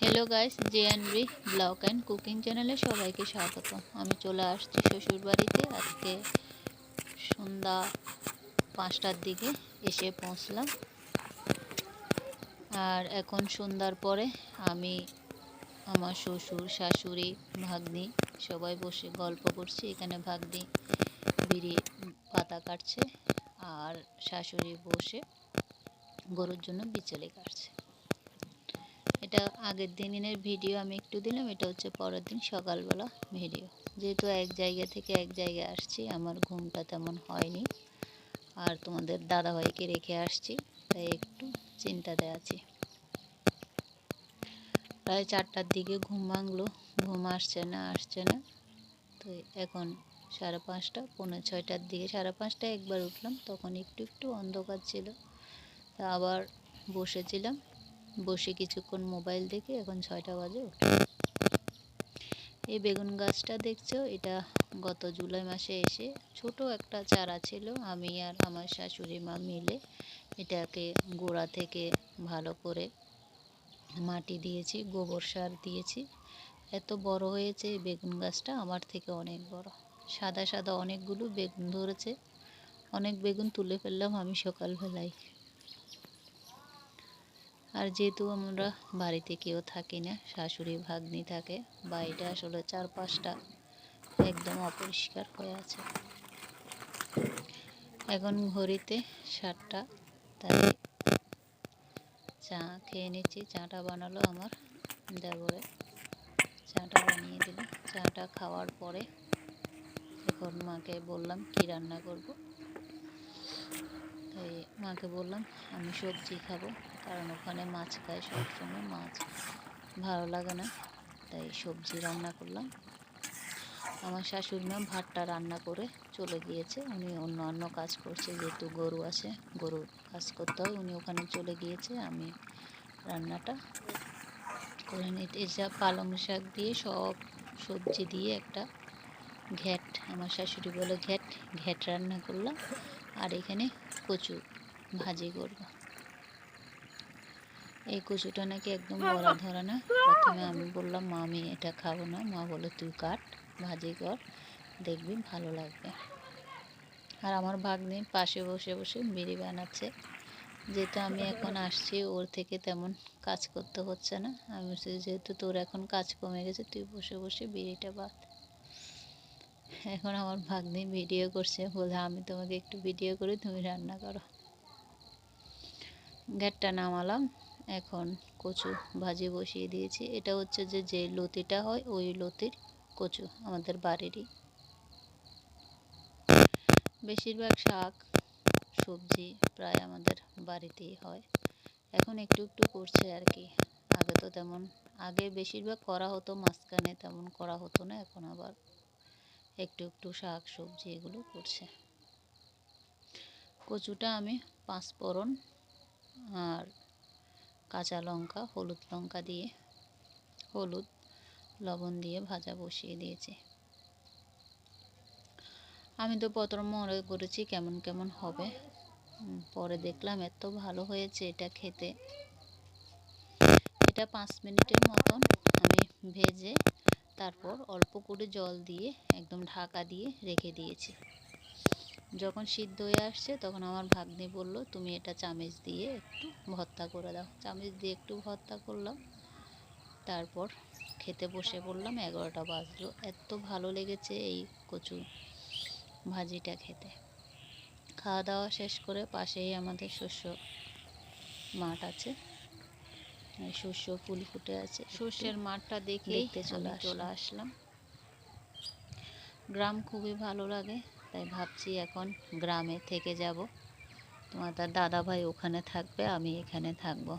Hello guys J N B blog and cooking চ্যানেলে সবাইকে স্বাগত আমি চলে আসছি শ্বশুর বাড়িতে আজকে সন্ধ্যা পাঁচটার দিকে এসে পৌঁছলাম। আর এখন সন্ধ্যার পরে আমি, আমার শ্বশুর, শাশুড়ি, ভাগ্নি সবাই বসে গল্প করছি। এখানে ভাগ্নি বিড়ি পাতা কাটছে আর শাশুড়ি বসে গরুর জন্য বিচলে কাটছে। এটা আগের দিনের ভিডিও আমি একটু দিলাম, এটা হচ্ছে পরের দিন সকালবেলা ভিডিও যেহেতু এক জায়গা থেকে এক জায়গায় আসছি, আমার ঘুমটা তেমন হয়নি। আর তোমাদের দাদাভাইকে রেখে আসছি, তাই একটু চিন্তাতে আছি। প্রায় চারটার দিকে ঘুম ভাঙলো, ঘুম আসছে না আসছে না। তো এখন সাড়ে পাঁচটা, পৌনে ছয়টার দিকে সাড়ে পাঁচটায় একবার উঠলাম, তখন একটু একটু অন্ধকার ছিল। তা আবার বসেছিলাম। বসে কিছুক্ষণ মোবাইল দেখে এখন ছয়টা বাজে। এই বেগুন গাছটা দেখছ? এটা গত জুলাই মাসে এসে ছোট একটা চারা ছিল। আমি আর আমার শাশুড়ি মা মিলে এটাকে গোড়া থেকে ভালো করে মাটি দিয়েছি, গোবর সার দিয়েছি। এত বড় হয়েছে এই বেগুন গাছটা, আমার থেকে অনেক বড়। সাদা সাদা অনেকগুলো বেগুন ধরেছে। অনেক বেগুন তুলে ফেললাম আমি সকালবেলায়। আর যেহেতু আমরা বাড়িতে কেউ থাকি না, শাশুড়ি, ভাগ্নি থাকে বাড়িটা আসলে চারপাশটা একদম অপরিষ্কার হয়ে আছে। এখন ঘড়িতে সাতটা, তাই চা খেয়ে নিচ্ছি। চাটা বানালো আমার দেবরে। চাটা বানিয়ে দিল। চাটা খাওয়ার পরে এখন মাকে বললাম কি রান্না করব। মাকে বললাম, আমি সবজি খাব। কারণ ওখানে মাছ খায় সবসময়, মাছ ভালো লাগে না, তাই সবজি রান্না করলাম। আমার শাশুড়ি মা ভাতটা রান্না করে চলে গিয়েছে। উনি অন্য অন্য কাজ করছে, যেহেতু গরু আছে গরুর কাজ করতে হয়, উনি ওখানে চলে গিয়েছে। আমি রান্নাটা করে নিতে যা পালং শাক দিয়ে সব সবজি দিয়ে একটা ঘ্যাট, আমার শাশুড়ি বলে ঘ্যাট ঘ্যাট রান্না করলাম। আর এখানে কচু ভাজি করব। এই কচুটা নাকি একদম বড়া ধরে না। প্রথমে আমি বললাম মা আমি এটা খাব না। মা বলে তুই কাট ভাজি কর দেখবি ভালো লাগবে। আর আমার ভাগ্নে পাশে বসে বসে বিড়ি বানাচ্ছে। যেহেতু আমি এখন আসছি ওর থেকে তেমন কাজ করতে হচ্ছে না। আমি বলছি যেহেতু তোর এখন কাজ কমে গেছে তুই বসে বসে বিড়িটা বাদ। এখন আমার ভাগ্নি ভিডিও করছে বলে আমি তোমাকে একটু ভিডিও করি তুমি রান্না করো। গ্যাটটা নামালাম। এখন কচু ভাজি বসিয়ে দিয়েছি। এটা হচ্ছে যে যে লতিটা হয়, ওই লতির কচু আমাদের বাড়িরই। বেশিরভাগ শাক, সবজি প্রায় আমাদের বাড়িতেই হয়। এখন একটু একটু করছে আর কি। আগে তো তেমন, আগে বেশিরভাগ করা হতো, মাঝখানে তেমন করা হতো না, এখন আবার একটু একটু শাক, সবজি এগুলো করছে। কচুটা আমি পাঁচ ফোড়ন আর কাঁচা লঙ্কা, হলুদ লঙ্কা দিয়ে, হলুদ লবণ দিয়ে ভাজা বসিয়ে দিয়েছি। আমি তো প্রথম মনে করেছি কেমন কেমন হবে। পরে দেখলাম এত ভালো হয়েছে এটা খেতে। এটা পাঁচ মিনিটের মতন আমি ভেজে তারপর অল্প করে জল দিয়ে একদম ঢাকা দিয়ে রেখে দিয়েছি। যখন সিদ্ধ হয়ে আসছে তখন আমার ভাগ্নি বলল তুমি এটা চামচ দিয়ে একটু ভর্তা করে দাও। চামচ দিয়ে একটু ভর্তা করলাম। তারপর খেতে বসে পড়লাম এগারোটা বাজলো। এত ভালো লেগেছে এই কচু ভাজিটা খেতে। খাওয়া দাওয়া শেষ করে পাশেই আমাদের শস্য মাঠ আছে। শস্য ফুল ফুটে আছে। শস্যের মাঠটা দেখে চলে চলে আসলাম। গ্রাম খুবই ভালো লাগে। তাই ভাবছি এখন গ্রামে থেকে যাব। তোমার তার দাদা ভাই ওখানে থাকবে, আমি এখানে থাকব।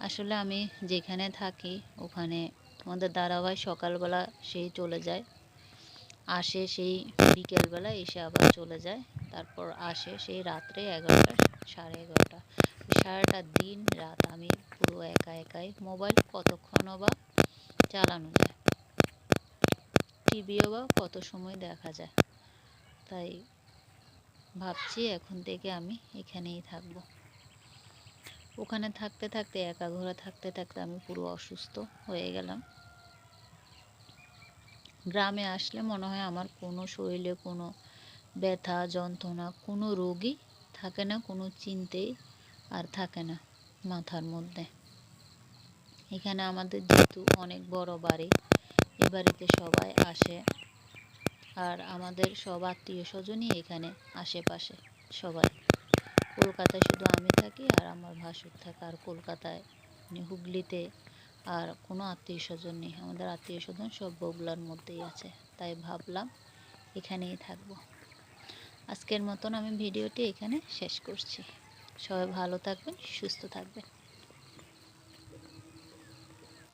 আসলে আমি যেখানে থাকি, ওখানে তোমাদের দাদা ভাই সকালবেলা সেই চলে যায়। আসে সেই বিকেলবেলা এসে আবার চলে যায়। তারপর আসে সেই রাত্রে এগারোটা, সাড়ে এগারোটা। সারাটা দিন, রাত আমি পুরো একা একাই মোবাইল কতক্ষণও বা চালানো যায়। টিভিও বা কত সময় দেখা যায়। তাই ভাবছি এখন থেকে আমি এখানেই থাকব। ওখানে থাকতে থাকতে, একা ঘরে থাকতে থাকতে আমি পুরো অসুস্থ হয়ে গেলাম। গ্রামে আসলে মনে হয় আমার কোনো শরীরে কোনো ব্যথা, যন্ত্রণা, কোনো রোগই থাকে না, কোনো চিন্তেই আর থাকে না মাথার মধ্যে। এখানে আমাদের যেহেতু অনেক বড় বাড়ি, এ বাড়িতে সবাই আসে। আর আমাদের সব আত্মীয় স্বজনই এখানে আশেপাশে, সবাই। কলকাতায় শুধু আমি থাকি আর আমার ভাসুর থাকে। আর কলকাতায় মানে হুগলিতে আর কোনো আত্মীয় স্বজন নেই। আমাদের আত্মীয় স্বজন সব বগুলার মধ্যেই আছে। তাই ভাবলাম এখানেই থাকব। আজকের মতন আমি ভিডিওটি এখানে শেষ করছি। সবাই ভালো থাকবেন, সুস্থ থাকবেন।